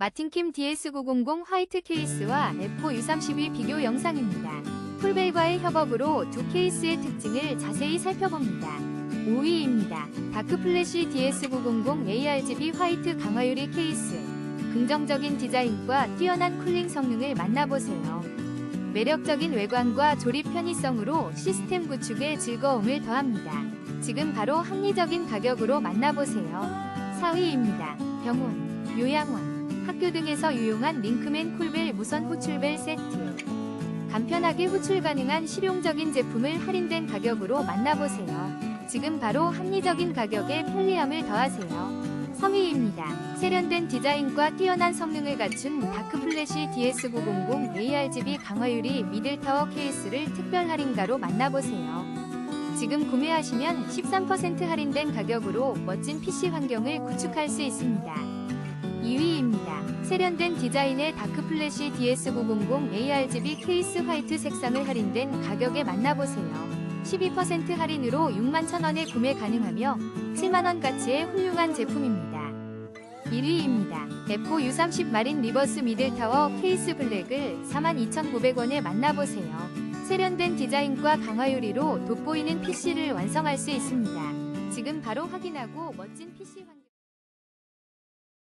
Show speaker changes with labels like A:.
A: 마틴킴 DS900 화이트 케이스와 F4 U32 비교 영상입니다. 풀벨과의 협업으로 두 케이스의 특징을 자세히 살펴봅니다. 5위입니다. 다크플래시 DS900 ARGB 화이트 강화유리 케이스. 긍정적인 디자인과 뛰어난 쿨링 성능을 만나보세요. 매력적인 외관과 조립 편의성으로 시스템 구축에 즐거움을 더합니다. 지금 바로 합리적인 가격으로 만나보세요. 4위입니다. 병원, 요양원, 학교 등에서 유용한 링크맨 쿨벨 무선 호출벨 세트. 간편하게 호출 가능한 실용적인 제품을 할인된 가격으로 만나보세요. 지금 바로 합리적인 가격에 편리함을 더하세요. 3위입니다. 세련된 디자인과 뛰어난 성능을 갖춘 다크플래시 DS900 ARGB 강화유리 미들타워 케이스를 특별 할인가로 만나보세요. 지금 구매하시면 13% 할인된 가격으로 멋진 PC 환경을 구축할 수 있습니다. 2위입니다. 세련된 디자인의 다크플래시 DS900 ARGB 케이스 화이트 색상을 할인된 가격에 만나보세요. 12% 할인으로 6만 1천원에 구매 가능하며 7만원 가치의 훌륭한 제품입니다. 1위입니다. F4 U30 마린 리버스 미들타워 케이스 블랙을 42,900원에 만나보세요. 세련된 디자인과 강화유리로 돋보이는 PC를 완성할 수 있습니다. 지금 바로 확인하고 멋진 PC 환경